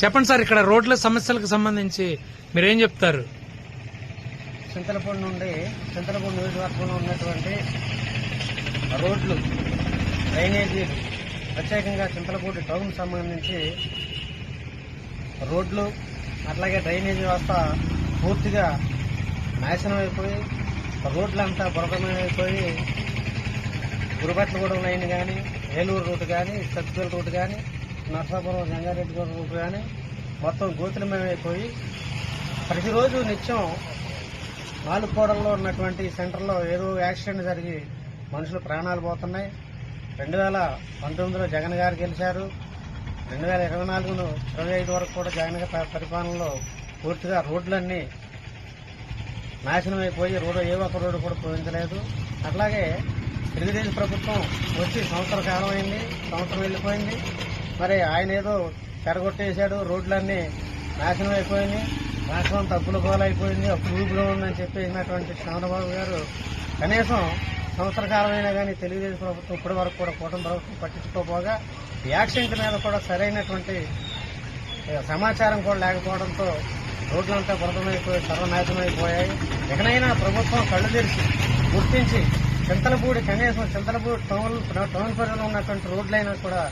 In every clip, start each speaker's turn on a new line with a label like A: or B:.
A: చెప్పండి సార్ ఇక్కడ రోడ్ల సమస్యలకు సంబంధించి మీరేం చెప్తారు?
B: చింతలపూడి నుండి చింతలపూడి నియోజకవర్గంలో ఉన్నటువంటి రోడ్లు డ్రైనేజీలు ప్రత్యేకంగా చింతలపూడి టౌన్ సంబంధించి రోడ్లు అట్లాగే డ్రైనేజీ వ్యవస్థ పూర్తిగా నాశనం అయిపోయి రోడ్లంతా బురదమైపోయి గురుబట్లగూడెం లైన్ కానీ ఏలూరు రూట్ కానీ సత్తుపల్లి రూట్ కానీ నర్సాపురం రంగారెడ్డి రూట్ కానీ మొత్తం గోతులమయమైపోయి ప్రతిరోజు నిత్యం నాలుగు కోడల్లో ఉన్నటువంటి సెంటర్లో ఏదో యాక్సిడెంట్ జరిగి మనుషులు ప్రాణాలు పోతున్నాయి. రెండు వేల పంతొమ్మిదిలో జగన్ గారు గెలిచారు. రెండు వేల ఇరవై నాలుగులో ఇరవై ఐదు వరకు కూడా జగన్ గారి పరిపాలనలో పూర్తిగా రోడ్లన్నీ నాశనం అయిపోయి రోడ్డు ఏ ఒక్క రోడ్డు కూడా పోయించలేదు. అట్లాగే తెలుగుదేశం ప్రభుత్వం వచ్చి సంవత్సర కాలం అయింది సంవత్సరం వెళ్ళిపోయింది. మరి ఆయన ఏదో చెరగొట్టేశాడు రోడ్లన్నీ నాశనం అయిపోయింది రాష్ట్రం తప్పుల అయిపోయింది అప్పు ఊపిలో ఉందని చెప్పేసినటువంటి చంద్రబాబు గారు కనీసం సంవత్సర కాలమైనా కానీ తెలుగుదేశం ప్రభుత్వం ఇప్పటి వరకు కూడా కూటమి ప్రభుత్వం పట్టించుకోపోగా యాక్సిడెంట్ మీద కూడా సరైనటువంటి సమాచారం కూడా లేకపోవడంతో రోడ్లంతా బురదమైపోయి సర్వనాశనమైపోయాయి. ఎక్కడైనా ప్రభుత్వం కళ్ళు తెరిచి గుర్తించి చింతలపూడి కనీసం చింతలపూడి టౌన్ టౌన్ పరిధిలో ఉన్నటువంటి రోడ్లైనా కూడా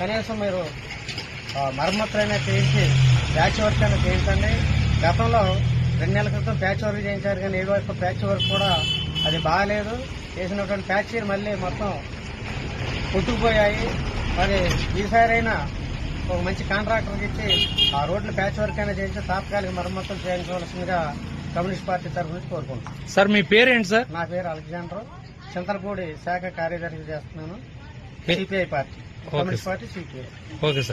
B: కనీసం మీరు మరమ్మతులైనా చేయించి ప్యాచ్ వర్క్ అయినా చేయించండి. గతంలో రెండు నెలల క్రితం ప్యాచ్ వర్క్ చేయించారు కానీ ఏదో ఒక ప్యాచ్ వర్క్ కూడా అది బాగాలేదు. చేసినటువంటి ప్యాచీలు మళ్ళీ మొత్తం కొట్టుకుపోయాయి. మరి ఈసారైనా ఒక మంచి కాంట్రాక్టర్కి ఇచ్చి ఆ రోడ్లు ప్యాచ్ వర్క్ అయినా చేయించి తాత్కాలిక మరమ్మతులు చేయించవలసిందిగా కమ్యూనిస్ట్ పార్టీ తరఫు నుంచి కోరుకుంటున్నాను.
A: సార్ మీ పేరేంటి సార్?
B: నా పేరు అలెగ్జాండర్. చింతలపూడి శాఖ కార్యదర్శి చేస్తున్నాను. CPI party. Communist party CPI
A: okay sir